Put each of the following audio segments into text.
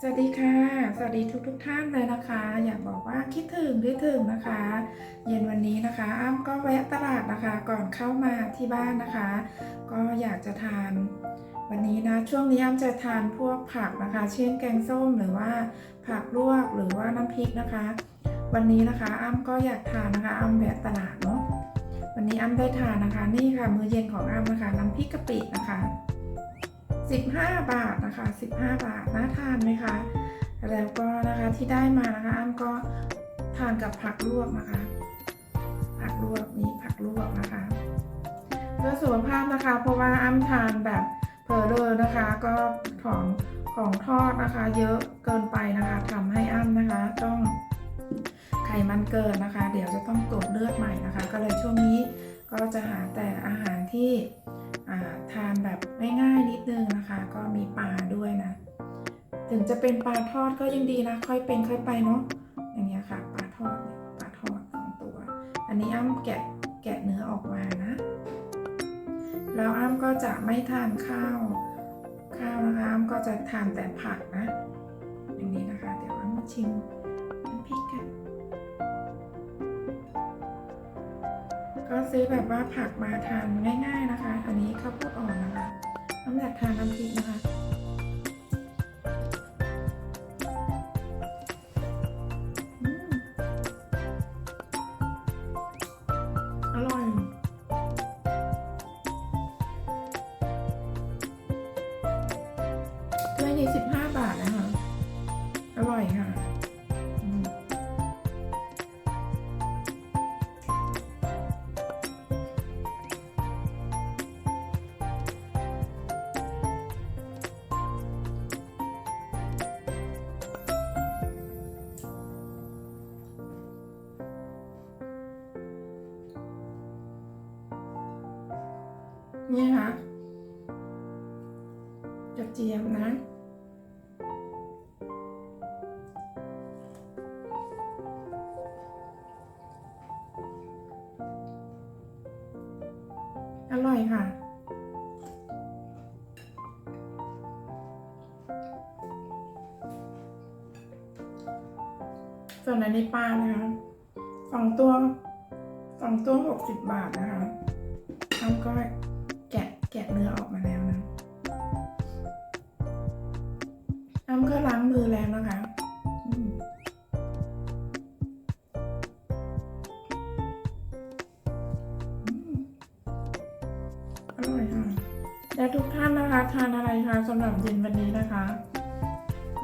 สวัสดีค่ะ สวัสดีทุกทุกท่านเลยนะคะ อยากบอกว่าคิดถึงคิดถึงนะคะ เย็นวันนี้นะคะ อ้ำก็แวะตลาดนะคะ ก่อนเข้ามาที่บ้านนะคะ ก็อยากจะทาน วันนี้นะช่วงนี้อ้ำจะทานพวกผักนะคะ เช่นแกงส้มหรือว่าผักลวกหรือว่าน้ำพริกนะคะ วันนี้นะคะอ้ำก็อยากทานนะคะ อ้ำแวะตลาดเนาะวันนี้อ้ำได้ทานนะคะ นี่ค่ะมื้อเย็นของอ้ำนะคะ น้ำพริกกะปินะคะ 15 บาทนะคะ 15 บาทน่าทานไหมคะ แล้วก็นะคะที่ได้มานะคะอ้ำก็ทานกับผักลวกนะคะ ผักลวกนี่ผักลวกนะคะเพื่อสุขภาพนะคะ เพราะว่าอ้ำทานแบบเพอเลอนะคะ ก็ของของทอดนะคะ เยอะเกินไปนะคะทำให้อ้ำนะคะ ต้องไขมันเกินนะคะ เดี๋ยวจะต้องตรวจเลือดใหม่นะคะ ก็เลยช่วงนี้ก็จะหาแต่อาหารที่ ทานแบบง่ายๆนิดนึงนะคะ ก็มีปลาด้วยนะ ถึงจะเป็นปลาทอดก็ยังดีนะ ค่อยเป็นค่อยไปเนาะอย่างเงี้ยค่ะปลาทอดปลาทอดสองตัว อันนี้อ้ำแกะแกะเนื้อออกมานะ แล้วอ้ำก็จะไม่ทานข้าวข้าวนะคะอ้ำก็จะทานแต่ผักนะ อย่างนี้นะคะ เดี๋ยวอ้ำมาชิมน้ำพริกกัน ซื้อแบบว่าผักมาทานง่าย ๆนะคะ อันนี้ข้าวโพดอ่อนนะคะน้ำหนักทานน้ำพริกนะคะอร่อยด้วยนี้15 นี่ค่ะกระเจี๊ยบนะอร่อยค่ะ ส่วนอันนี้ปลานะคะ สองตัว สองตัวหกสิบบาทนะคะอ้ำก็แกะแกะเนื้อออกมาแล้วนะอ้ำก็ล้างมือแล้วนะคะอืมอืมอร่อยค่ะ และทุกท่านนะคะ ทานอะไรคะสำหรับเย็นวันนี้นะคะ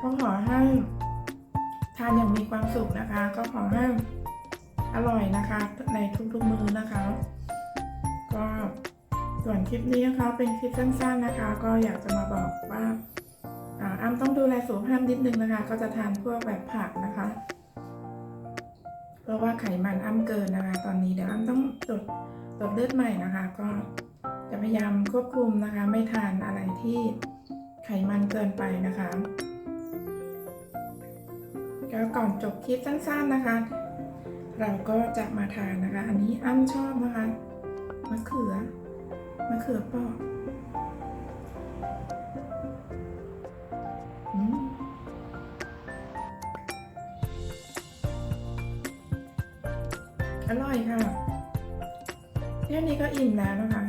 ก็ขอให้ทานอย่างมีความสุขนะคะ ก็ขอให้อร่อยนะคะ ในทุกๆมื้อนะคะ ก็ ส่วนคลิปนี้นะคะเป็นคลิปสั้นๆนะคะ ก็อยากจะมาบอกว่าอ่าต้องดูแลสุขภาพนิดนึงนะคะ ก็จะทานพวกแบบผักนะคะ เพราะว่าไขมันอ้ำเกินนะคะ ตอนนี้เดี๋ยวอ้ำต้องตรวจตรวจเลือดใหม่นะคะ ก็จะพยายามควบคุมนะคะ ไม่ทานอะไรที่ไขมันเกินไปนะคะแล้วก่อนจบคลิปสั้น ๆนะคะ เราก็จะมาทานนะคะ อันนี้อ้ำชอบนะคะมะเขือ มะเขือเปอกอืมอร่อยค่ะแค่นี้ก็อิ่มแล้วนะคะ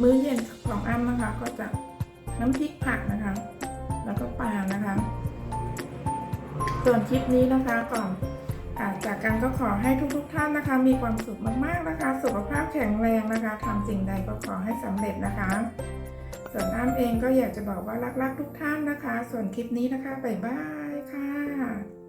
มื้อเย็นของอ้ำนะคะ ก็จะน้ำพริกผักนะคะ แล้วก็ปลานะคะ ส่วนคลิปนี้นะคะก่อนจากกันก็ขอให้ทุกๆทท่านนะคะ มีความสุขมากๆนะคะ สุขภาพแข็งแรงนะคะทำสิ่งใดก็ขอให้สำเร็จนะคะ ส่วนอ้ำเองก็อยากจะบอกว่ารักๆทุกท่านนะคะ ส่วนคลิปนี้นะคะบ๊ายบายค่ะ